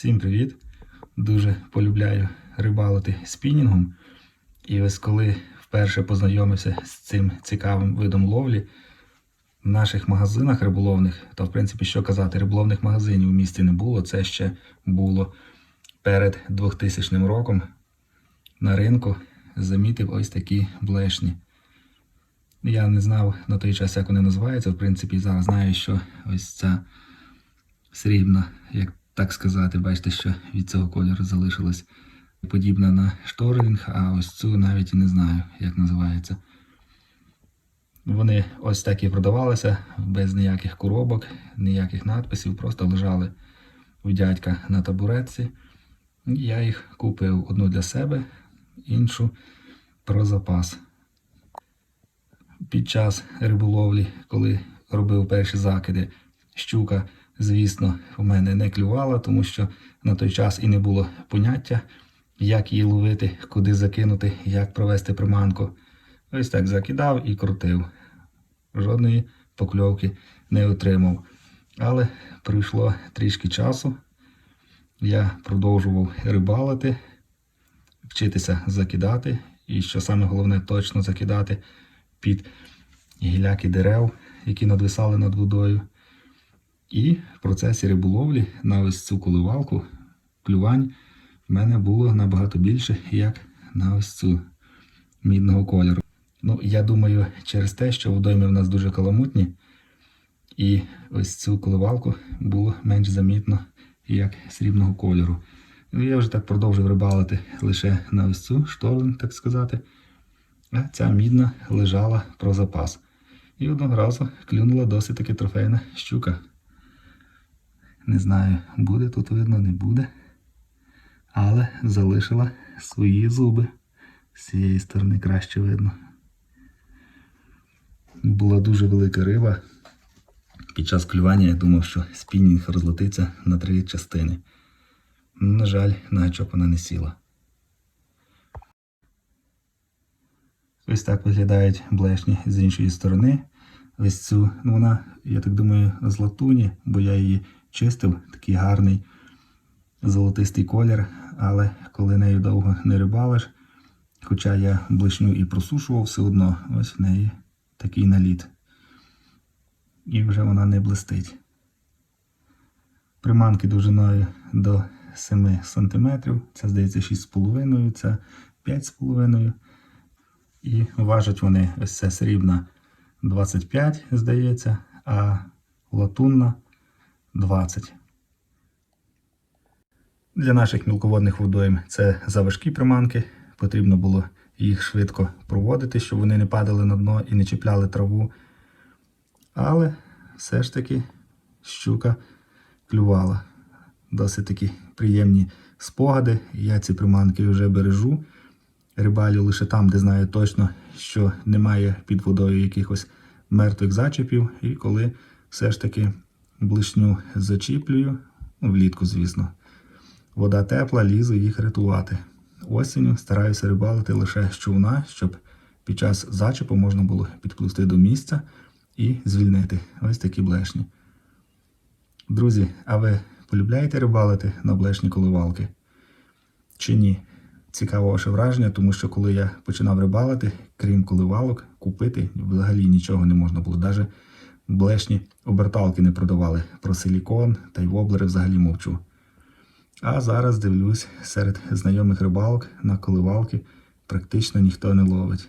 Всім привіт! Дуже полюбляю рибалити спінінгом. І ось коли вперше познайомився з цим цікавим видом ловлі, в наших магазинах риболовних, то в принципі, що казати, риболовних магазинів у місті не було. Це ще було перед 2000 роком на ринку. Замітив ось такі блешні. Я не знав на той час, як вони називаються. В принципі, зараз знаю, що ось ця срібна, як так сказати, бачите, що від цього кольору залишилась подібна на шторинг, а ось цю навіть і не знаю, як називається. Вони ось так і продавалися, без ніяких коробок, ніяких надписів, просто лежали у дядька на табуретці. Я їх купив одну для себе, іншу про запас. Під час риболовлі, коли робив перші закиди, щука, звісно, у мене не клювала, тому що на той час і не було поняття, як її ловити, куди закинути, як провести приманку. Ось так закидав і крутив. Жодної покльовки не отримав. Але пройшло трішки часу. Я продовжував рибалити, вчитися закидати. І що саме головне, точно закидати під гіляки дерев, які надвисали над водою. І в процесі риболовлі на ось цю коливалку клювань в мене було набагато більше, як на ось цю мідного кольору. Ну, я думаю, через те, що водойми в нас дуже каламутні, і ось цю коливалку було менш замітно, як срібного кольору. Ну, я вже так продовжив рибалити лише на ось цю шторм, так сказати. А ця мідна лежала про запас. І одного разу клюнула досить таки трофейна щука. Не знаю, буде тут видно, не буде. Але залишила свої зуби. З цієї сторони краще видно. Була дуже велика риба. Під час клювання я думав, що спінінг розлетиться на три частини. На жаль, на гачок вона не сіла. Ось так виглядають блешні з іншої сторони. Ось цю, ну вона, я так думаю, з латуні, бо я її чистив, такий гарний золотистий колір, але коли нею довго не рибалиш, хоча я блешню і просушував, все одно ось в неї такий наліт. І вже вона не блистить. Приманки довжиною до 7 см, це здається 6,5, це 5,5 і важать вони ось це срібна 25, здається, а латунна 20. Для наших мілководних водойм це заважкі приманки. Потрібно було їх швидко проводити, щоб вони не падали на дно і не чіпляли траву. Але все ж таки щука клювала. Досить такі приємні спогади. Я ці приманки вже бережу. Рибалю лише там, де знаю точно, що немає під водою якихось мертвих зачепів. І коли все ж таки блишню зачіплюю, ну, влітку, звісно, вода тепла, лізу їх рятувати. Осінню стараюся рибалити лише з човна, щоб під час зачепу можна було підплисти до місця і звільнити ось такі блешні. Друзі, а ви полюбляєте рибалити на блешні коливалки? Чи ні? Цікаве ваше враження, тому що коли я починав рибалити, крім коливалок, купити взагалі нічого не можна було. Навіть блешні оберталки не продавали про силікон та й воблери взагалі мовчу. А зараз дивлюсь, серед знайомих рибалок на коливалки практично ніхто не ловить.